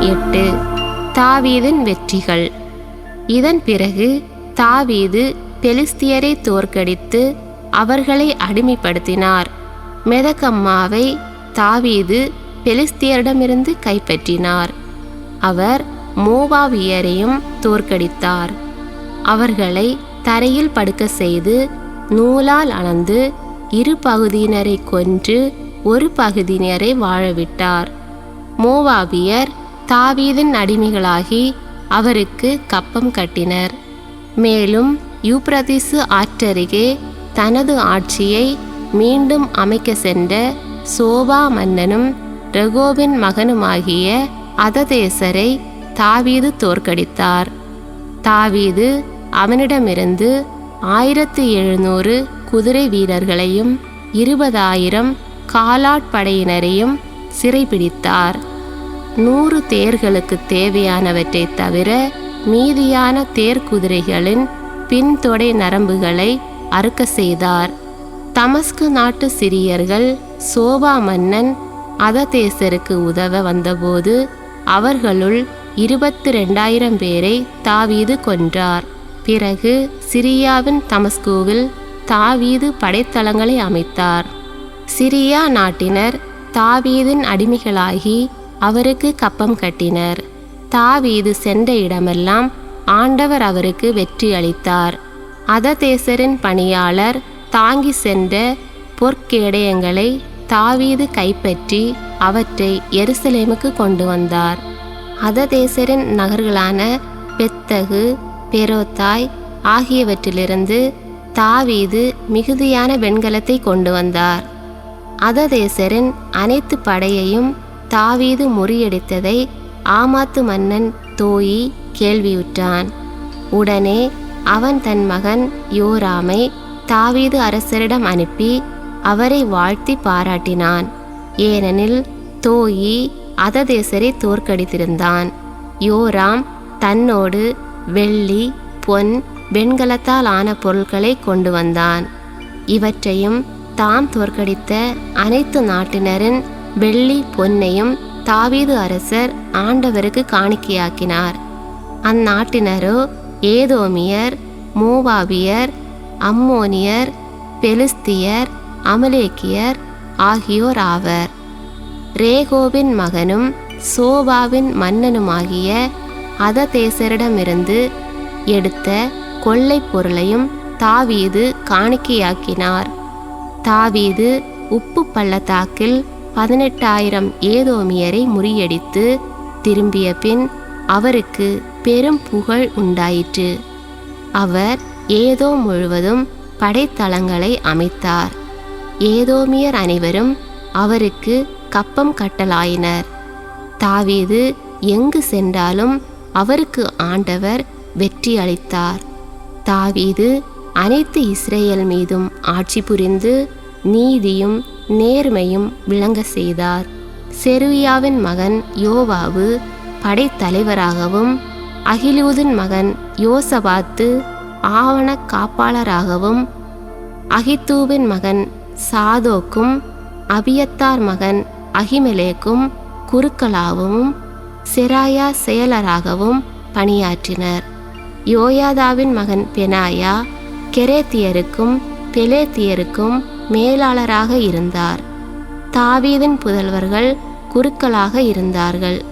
எட்டு. தாவீதின் வெற்றிகள். இதன் பிறகு தாவீது பெலிஸ்தியரை தோற்கடித்து அவர்களை அடிமைப்படுத்தினார். மெதகம்மாவை தாவீது பெலிஸ்தியரிடமிருந்து கைப்பற்றினார். அவர் மோவாவியரையும் தோற்கடித்தார். அவர்களை தரையில் படுக்க செய்து நூலால் அளந்து இரு பகுதியினரை கொன்று ஒரு பகுதியினரை வாழவிட்டார். மோவாவியர் தாவீதின் அடிமைகளாகி அவருக்கு கப்பம் கட்டினர். மேலும் யூப்ரதிசு ஆற்றருகே தனது ஆட்சியை மீண்டும் அமைக்க சென்ற சோபா மன்னனும் ரகோவின் மகனுமாகிய அததேசரை தாவீது தோற்கடித்தார். தாவீது அவனிடமிருந்து ஆயிரத்து எழுநூறு குதிரை வீரர்களையும் இருபதாயிரம் காலாட்படையினரையும் சிறைபிடித்தார். நூறு தேர்களுக்கு தேவையானவற்றை தவிர மீதியான தேர்குதிரைகளின் பின்தொடை நரம்புகளை அறுக்க செய்தார். தமஸ்கு நாட்டு சிரியர்கள் சோபா மன்னன் அததேசருக்கு உதவ வந்தபோது அவர்களுள் இருபத்து ரெண்டாயிரம் பேரை தாவீது கொன்றார். பிறகு சிரியாவின் தமஸ்குவில் தாவீது படைத்தளங்களை அமைத்தார். சிரியா நாட்டினர் தாவீதின் அடிமைகளாகி அவருக்கு கப்பம் கட்டினர். தாவீது சென்ற இடமெல்லாம் ஆண்டவர் அவருக்கு வெற்றி அளித்தார். அததேசரின் பணியாளர் தாங்கி சென்ற பொற்கேடயங்களை தாவீது கைப்பற்றி அவற்றை எருசலேமுக்கு கொண்டு வந்தார். அததேசரின் நகர்களான பெத்தகு பெரோத்தாய் ஆகியவற்றிலிருந்து தாவீது மிகுதியான வெண்கலத்தை கொண்டு வந்தார். அததேசரின் அனைத்து படையையும் தாவீது முறியடித்ததை ஆமாத்து மன்னன் தோயி கேள்வியுற்றான். உடனே அவன் தன் மகன் யோராமை தாவீது அரசரிடம் அனுப்பி அவரை வாழ்த்தி பாராட்டினான். ஏனெனில் தோயி அததேசரை தோற்கடித்திருந்தான். யோராம் தன்னோடு வெள்ளி பொன் வெண்கலத்தால் ஆன பொருட்களை கொண்டு வந்தான். இவற்றையும் தாம் தோற்கடித்த அனைத்து நாட்டினரின் வெள்ளி பொன்னையும் தாவீது அரசர் ஆண்டவருக்கு காணிக்கையாக்கினார். அந்நாட்டினரோ ஏதோமியர் மூவாபியர் அம்மோனியர் பெலிஸ்தியர் அமலேக்கியர் ஆகியோர் ஆவர். ரேகோவின் மகனும் சோபாவின் மன்னனுமாகிய அததேசரிடமிருந்து எடுத்த கொள்ளைப் பொருளையும் தாவீது காணிக்கையாக்கினார். தாவீது உப்பு பள்ளத்தாக்கில் பதினெட்டாயிரம் ஏதோமியரை முறியடித்து திரும்பிய பின் அவருக்கு பெரும் புகழ் உண்டாயிற்று. அவர் ஏதோ முழுவதும் படைத்தளங்களை அமைத்தார். ஏதோமியர் அனைவரும் அவருக்கு கப்பம் கட்டலாயினர். தாவீது எங்கு சென்றாலும் அவருக்கு ஆண்டவர் வெற்றி அளித்தார். தாவீது அனைத்து இஸ்ரேல் மீதும் ஆட்சி புரிந்து நீதியும் நேர்மையும் விளங்க செய்தார். செருவியாவின் மகன் யோவாவு படைத்தலைவராகவும் அகிலூதின் மகன் யோசபாத்து ஆவண காப்பாளராகவும் அகித்தூவின் மகன் சாதோக்கும் அபியத்தார் மகன் அகிமெலேக்கும் குருக்களாகவும் செராயா செயலராகவும் பணியாற்றினர். யோயாதாவின் மகன் பெனாயா கெரேத்தியருக்கும் பெலேத்தியருக்கும் மேலாளராக இருந்தார். தாவீதின் புதல்வர்கள் குருக்களாக இருந்தார்கள்.